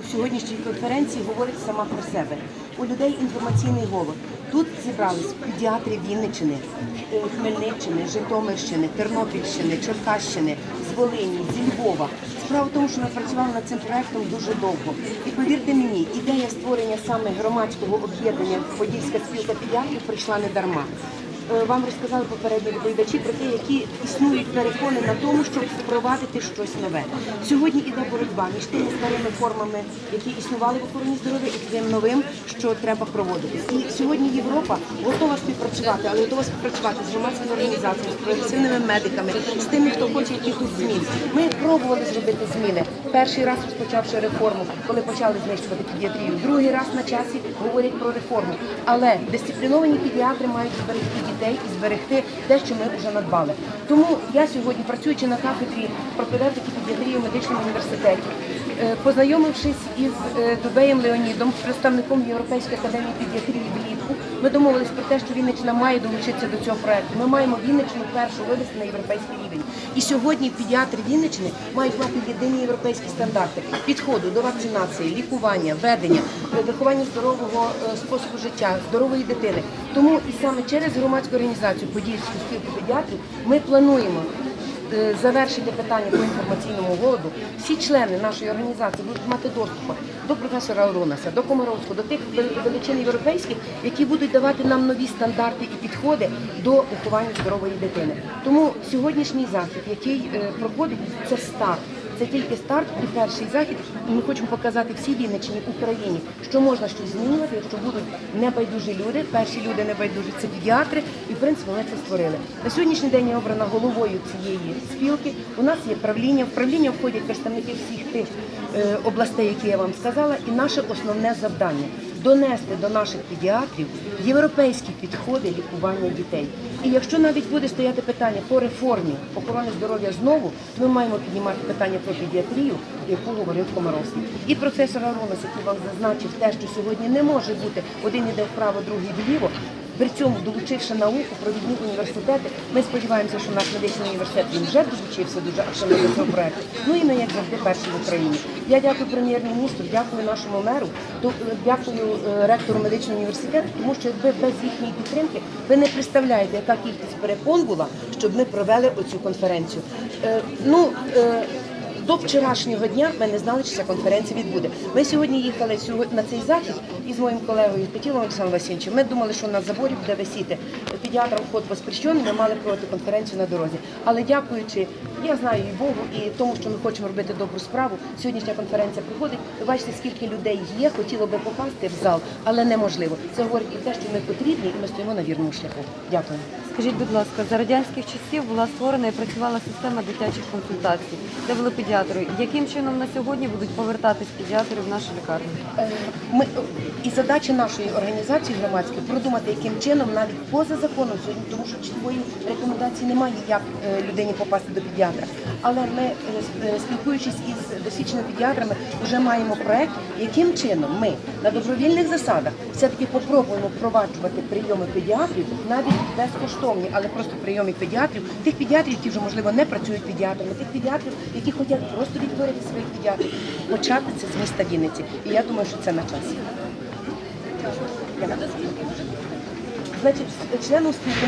у сьогоднішній конференції говорить сама про себе. У людей інформаційний голод. Тут зібрались педіатри Вінниччини, е, Хмельниччини, Житомирщини, Тернопільщини, Черкащини, з Волині, зі Львова. Справа в тому, що ми працювали над цим проектом дуже довго. І повірте мені, ідея створення саме громадського об'єднання Подільська спілка педіатрів прийшла не дарма. Е, Вам розказали попередні доповідачі про те, які існують перекони на тому, щоб впровадити щось нове. Сьогодні іде боротьба між тими старими формами, які існували в охороні здоров'я, і тим новим, що треба проводити. І сьогодні Європа готова співпрацювати, але готова співпрацювати з громадськими організаціями, з прогресивними медиками, з тими, хто хоче якихось змін. Ми пробували зробити зміни. Перший раз розпочавши реформу, коли почали знищувати педіатрію. Другий раз на часі говорять про реформу. Але дисципліновані педіатри мають зберегти дітей і зберегти те, що ми вже надбали. Тому я сьогодні, працюючи на кафедрі пропедевтики педіатрії у медичному університеті, е, познайомившись із е, Дубеєм Леонідом, представником Європейської академії педіатрії ми домовились про те, що Вінниччина має долучитися до цього проекту. Ми маємо Вінниччину першу вивести на європейський рівень. І сьогодні педіатри Вінниччини мають мати єдині європейські стандарти підходу до вакцинації, лікування, ведення, виховання здорового е, способу життя, здорової дитини. Тому і саме через громадську організацію Подільську спілку педіатрів ми плануємо завершити питання по інформаційному голоду. Всі члени нашої організації будуть мати доступ до професора Оронаса, до Комаровського, до тих величин європейських, які будуть давати нам нові стандарти і підходи до виховання здорової дитини. Тому сьогоднішній захід, який е, проходить, це старт. Це тільки старт і перший захід. І ми хочемо показати всій Вінниччині, Україні, що можна щось змінювати, якщо будуть небайдужі люди. Перші люди небайдужі це педіатри, і в принципі вони це створили. На сьогоднішній день я обрана головою цієї спілки. У нас є правління. В правління входять представники всіх тих е, областей, які я вам сказала, і наше основне завдання донести до наших педіатрів європейські підходи лікування дітей. І якщо навіть буде стояти питання по реформі охорони здоров'я знову, то ми маємо піднімати питання про педіатрію, яку говорив Комаровський. І професор Аронос, який вам зазначив те, що сьогодні не може бути один іде вправо, другий вліво. При цьому долучивши науку, провідні університети, ми сподіваємося, що наш медичний університет він вже долучився дуже активно до цього проекту. Ну і ми, як завжди, перші в Україні. Я дякую прем'єр-міністру, дякую нашому меру, то- дякую е, ректору медичного університету, тому що якби без їхньої підтримки ви не представляєте, яка кількість перепон була, щоб ми провели оцю конференцію. Е, Ну е, до вчорашнього дня ми не знали, чи ця конференція відбуде. Ми сьогодні їхали сьогодні на цей захід із моїм колегою Петілом Олександром Васильовичем. Ми думали, що на заборі буде висіти педіатром вход воспрещений, ми мали проводити конференцію на дорозі. Але дякуючи, я знаю і Богу, і тому, що ми хочемо робити добру справу. Сьогоднішня конференція проходить. Ви бачите, скільки людей є, хотіло би попасти в зал, але неможливо. Це говорить і те, що ми потрібні, і ми стоїмо на вірному шляху. Дякую. Скажіть, будь ласка, за радянських часів була створена і працювала система дитячих консультацій, де були педіатри. Яким чином на сьогодні будуть повертатись педіатри в наші лікарні? Е, Ми і задача нашої організації громадської продумати, яким чином навіть поза законом сьогодні, тому що чіткої рекомендації немає, як е, людині попасти до педіатра. Але ми, е, спілкуючись із досвідченими педіатрами, вже маємо проект, яким чином ми на добровільних засадах все-таки попробуємо впроваджувати прийоми педіатрів навіть безкоштовні, але просто прийоми педіатрів, тих педіатрів, які вже можливо не працюють педіатрами, тих педіатрів, які хочуть просто відтворити своїх педіатрів, почати це з міста Вінниці. І я думаю, що це на часі. Значить, членом спілки